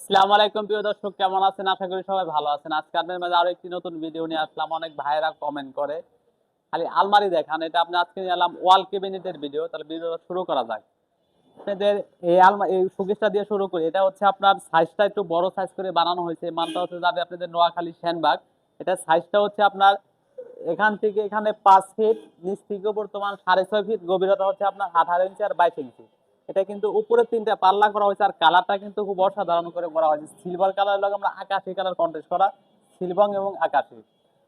আসসালামু আলাইকুম প্রিয় দর্শক, কেমন আছেন? আশা করি সবাই ভালো আছেন। আজকে আপনাদের মাঝে আরও একটি নতুন ভিডিও নিয়ে আসলাম। অনেক ভাইয়েরা কমেন্ট করে। খালি আলমারি দেখান, এটা আপনি আজকে নিয়ে এলাম ওয়াল ক্যাবিনেটের ভিডিও তাহলে ভিডিও শুরু করা যাক। আপনাদের এই আলমা, এই শোকেসটা দিয়ে শুরু করি। এটা হচ্ছে আপনার সাইজটা একটু বড় সাইজ করে বানানো হয়েছে। মানটা হচ্ছে যাবে আপনাদের নোয়াখালী শ্যানবাগ এটা সাইজটা হচ্ছে আপনার এখান থেকে এখানে পাঁচ ফিট নিচ থেকে বর্তমান সাড়ে ছয় ফিট গভীরতা হচ্ছে আপনার আঠারো ইঞ্চি আর বাইশ ইঞ্চি এটা কিন্তু উপরে তিনটা পাল্লা করা হয়েছে আর কালারটা কিন্তু খুব অসাধারণ করে করা হয়েছে। সিলভার কালার লাগে আমরা আকাশি কালার কন্টেস্ট করা সিলভার এবং আকাশি।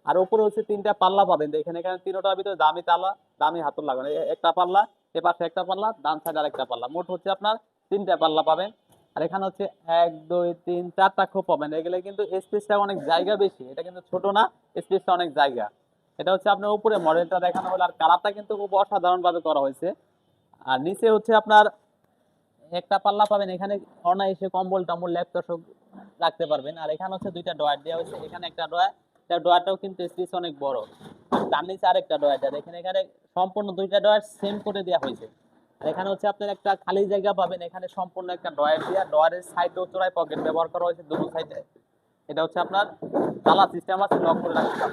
আর উপরে হচ্ছে তিনটা পাল্লা পাবেন। দেখেন এখানে তিনটার ভিতরে দামি তালা, দামি হাতল লাগানো। একটা পাল্লা এ পাশে একটা পাল্লা, ডান সাইড আর একটা পাল্লা। মোট হচ্ছে আপনার তিনটা পাল্লা পাবেন। আর এখানে হচ্ছে এক, দুই, তিন, চারটা খোপ পাবেন। এগুলো কিন্তু স্পেসটা অনেক জায়গা বেশি। এটা কিন্তু ছোট না স্পেসটা অনেক জায়গা। এটা হচ্ছে আপনার উপরে মডেলটা দেখানো হলো। আর কালারটা কিন্তু খুব অসাধারণ ভাবে করা হয়েছে। আর নিচে হচ্ছে আপনার একটা পাল্লা পাবেন, এখানে অনায়াসে কম্বল টম্বল ল্যাপটপ সব রাখতে পারবেন। আর এখানে হচ্ছে দুইটা ডয়ার দেওয়া হয়েছে, এখানে একটা ডয়ার, এটা ডয়ারটাও কিন্তু স্পেস অনেক বড়। তার নিচে আরেকটা ডয়ার দেওয়া দেখেন এখানে সম্পূর্ণ দুইটা ডয়ার সেম করে দেওয়া হয়েছে। আর এখানে হচ্ছে আপনার একটা খালি জায়গা পাবেন, এখানে সম্পূর্ণ একটা ডয়ার দেওয়া ডয়ারের সাইড উত্তরায় পকেট ব্যবহার করা হয়েছে দুটো সাইডে এটা হচ্ছে আপনার তালা সিস্টেম আছে লক করে রাখতে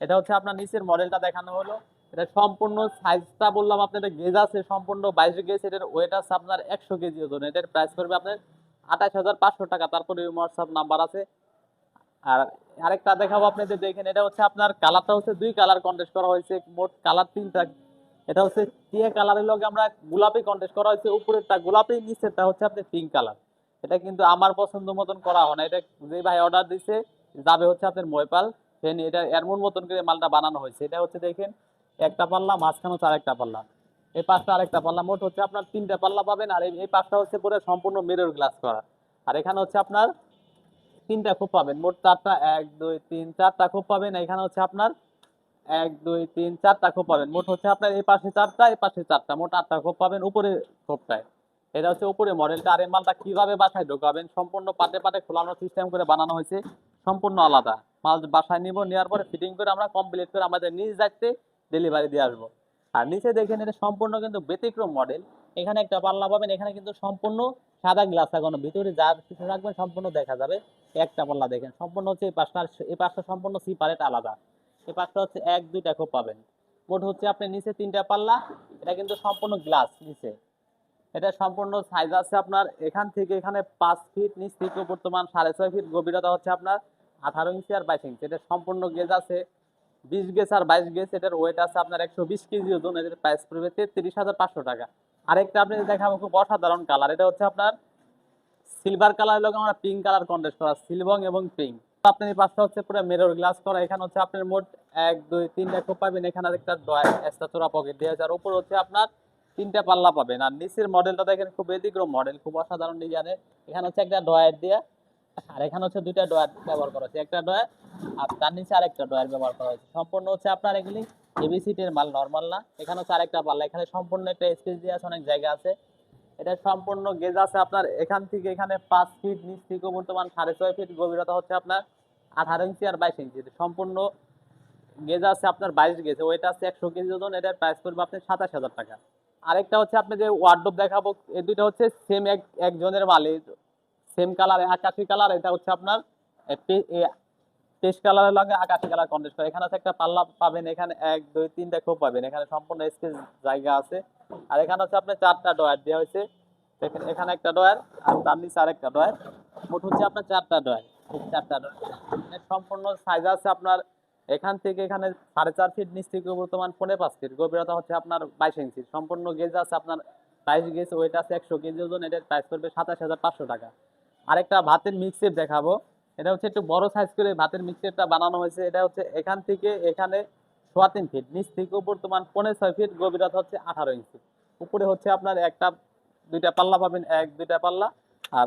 এটা হচ্ছে আপনার নিচের মডেলটা দেখানো হলো। এটা সম্পূর্ণ সাইজটা বললাম আপনাদের, গেজ আছে সম্পূর্ণ বাইশ গেজ, এটার ওয়েট আছে আপনার একশো কেজি ওজন। এটার প্রাইস করবে আপনার আঠাশ হাজার পাঁচশো টাকা, তারপরে হোয়াটসঅ্যাপ নাম্বার আছে। আর আরেকটা দেখাবো আপনাদের দেখেন এটা হচ্ছে আপনার কালারটা হচ্ছে দুই কালার কন্টেস্ট করা হয়েছে, মোট কালার তিনটা। এটা হচ্ছে টিয়া কালারের লগে আমরা গোলাপি কন্টেস্ট করা হয়েছে, উপরেরটা গোলাপি, নিচেরটা হচ্ছে আপনার পিঙ্ক কালার এটা কিন্তু আমার পছন্দ মতন করা হয় না, এটা যে ভাই অর্ডার দিছে, যাবে হচ্ছে আপনার ময়পাল। ফেনি, এটা এমন মতন করে মালটা বানানো হয়েছে। এটা হচ্ছে দেখেন একটা পাল্লা, মাঝখানে হচ্ছে আরেকটা পাল্লা। এই পাশটা আরেকটা পাল্লা, মোট হচ্ছে আপনার তিনটা পাল্লা পাবেন আর এই- পাশটা হচ্ছে পুরো সম্পূর্ণ মিরর গ্লাস করা। আর এখানে হচ্ছে আপনার তিনটা খোপ পাবেন। মোট চারটা, এক, দুই, তিন, চারটা খোপ পাবেন। এখানে হচ্ছে আপনার এক, দুই, তিন, চারটা খোপ পাবেন। মোট হচ্ছে আপনার এই পাশে চারটা, এই পাশে চারটা। মোট আটটা খোপ পাবেন উপরে খোপটায়। এটা হচ্ছে উপরে মডেলটা আর এই মালটা কীভাবে বাসায় ঢোকাবেন? সম্পূর্ণ পাটে পাটে খোলানো সিস্টেম করে বানানো হয়েছে। সম্পূর্ণ আলাদা। মাল বাসায় নিব, নেওয়ার পরে ফিটিং করে আমরা কমপ্লিট করে আমাদের নিজ দায়িত্বে ডেলিভারি দিয়ে আসব। আর নিচে দেখেন এটা সম্পূর্ণ কিন্তু ব্যতিক্রম মডেল এখানে একটা পাল্লা পাবেন, এখানে কিন্তু সম্পূর্ণ সাদা গ্লাস লাগানো ভিতরে যা কিছু রাখবেন সম্পূর্ণ দেখা যাবে। একটা পাল্লা দেখেন, সম্পূর্ণ হচ্ছে এই পাশটা এই পাশটা সম্পূর্ণ সিপারেট আলাদা। এই পাশটা হচ্ছে এক, দুইটা খুব পাবেন। মোট হচ্ছে আপনি নিচে তিনটা পাল্লা, এটা কিন্তু সম্পূর্ণ গ্লাস নিচে। এটা সম্পূর্ণ সাইজ আছে আপনার এখান থেকে এখানে পাঁচ ফিট নিচ থেকে বর্তমান সাড়ে ছয় ফিট গভীরতা হচ্ছে আপনার আঠারো ইঞ্চি আর বাইশ ইঞ্চি এটা সম্পূর্ণ গেজ আছে। বিশ গেজ আর বাইশ গেজ এটার ওয়েট আছে আপনার একশো বিশ কেজি ওজন এটার প্রাইস পড়বে তেত্রিশ হাজার পাঁচশো টাকা। আরেকটা আপনি দেখাবো খুব অসাধারণ কালার এটা হচ্ছে আপনার সিলভার কালার লোক আমরা পিঙ্ক কালার কন্টেস্ট করা সিলভার এবং পিঙ্ক আপনার এই পাশটা হচ্ছে পুরো মিরর গ্লাস করা, এখানে হচ্ছে আপনার মোট এক, দুই, তিনটা খোপ পাবেন, এখানে একটা এক্সট্রা চোরা পকেট দিয়ে আর উপর হচ্ছে আপনার তিনটা পাল্লা পাবেন। আর নিচের মডেলটা দেখেন খুব ব্যতিক্রম মডেল খুব অসাধারণ ডিজাইনের এখানে হচ্ছে একটা ডয়ার দিয়ে আর এখানে হচ্ছে দুইটা ডয়ার ব্যবহার করা হয়েছে। একটা ডয়ার আর তার নিচে আরেকটা ডয়ার ব্যবহার করা হয়েছে। সম্পূর্ণ হচ্ছে আপনার এগুলি এবিসিটির মাল নর্মাল না। এখানে হচ্ছে আরেকটা পাল্লা। এখানে সম্পূর্ণ একটা স্পেস দিয়ে আছে, অনেক জায়গা আছে। এটা সম্পূর্ণ গেজ আছে আপনার। এখান থেকে এখানে পাঁচ ফিট নিচ থেকে বর্তমান সাড়ে ছয় ফিট গভীরতা হচ্ছে আপনার আঠারো ইঞ্চি আর বাইশ ইঞ্চি। সম্পূর্ণ গেজ আছে আপনার বাইশ গেজ ওয়েট আছে একশো কেজি ওজন। এটার প্রাইস পড়বে আপনার সাতাশ হাজার টাকা। আরেকটা হচ্ছে আপনি যে ওয়ার্ডরোব দেখাবো, এই দুইটা হচ্ছে সেম এক একজনের মালে। সেম কালার আকাশি কালার এটা হচ্ছে আপনার কালারের আকাশি কালার কন্টেস্ট করে। এখানে হচ্ছে একটা পাল্লা পাবেন, এখানে এক, দুই, তিনটা খোপ পাবেন। এখানে সম্পূর্ণ জায়গা আছে। আর এখানে হচ্ছে আপনার চারটা ডয়ার দেওয়া হয়েছে। এখানে একটা ডয়ার আর তার নিচে ডয়ার মোট হচ্ছে আপনার চারটা ডয়ার চারটা ডয়ার সম্পূর্ণ সাইজ আছে আপনার, এখান থেকে এখানে সাড়ে চার ফিট নিচ থেকে বর্তমান পনেরো পাঁচ ফিট গভীরতা হচ্ছে আপনার বাইশ ইঞ্চি সম্পূর্ণ গেজ আছে আপনার বাইশ গেজ ওয়েট আছে একশো কেজি ওজন। এটার প্রাইস পড়বে সাতাশ হাজার পাঁচশো টাকা। আরেকটা ভাতের মিক্সের দেখাবো। এটা হচ্ছে একটু বড় সাইজ করে ভাতের মিক্সচারটা বানানো হয়েছে। এটা হচ্ছে এখান থেকে এখানে সোয়া তিন ফিট নিচ থেকে বর্তমান পনেরো ছয় ফিট গভীরতা হচ্ছে আঠারো ইঞ্চি উপরে হচ্ছে আপনার একটা, দুইটা পাল্লা পাবেন, এক, দুইটা পাল্লা। আর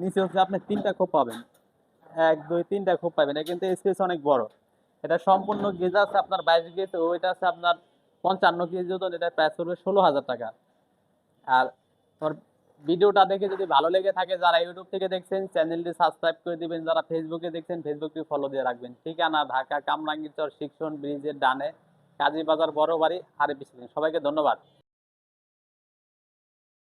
নিচে হচ্ছে আপনি তিনটা খোপ পাবেন। এক, দুই, তিনটা খোপ পাবেন। কিন্তু স্পেস অনেক বড়। এটা সম্পূর্ণ গেজ আছে আপনার বাইশ গেজ ওইটা আছে আপনার পঞ্চান্ন কেজি ওজন এটা প্রাইস করবে ষোলো হাজার টাকা। আর ভিডিওটা দেখে যদি ভালো লেগে থাকে যারা ইউটিউব থেকে দেখছেন, চ্যানেলটি সাবস্ক্রাইব করে দিবেন। যারা ফেসবুকে দেখছেন ফেসবুকটি ফলো দিয়ে রাখবেন। ঠিকানা ঢাকা কামরাঙ্গীরচর শিক্ষণ ব্রিজের ডানে কাজী বাজার বড় বাড়ি আরে সবাইকে ধন্যবাদ।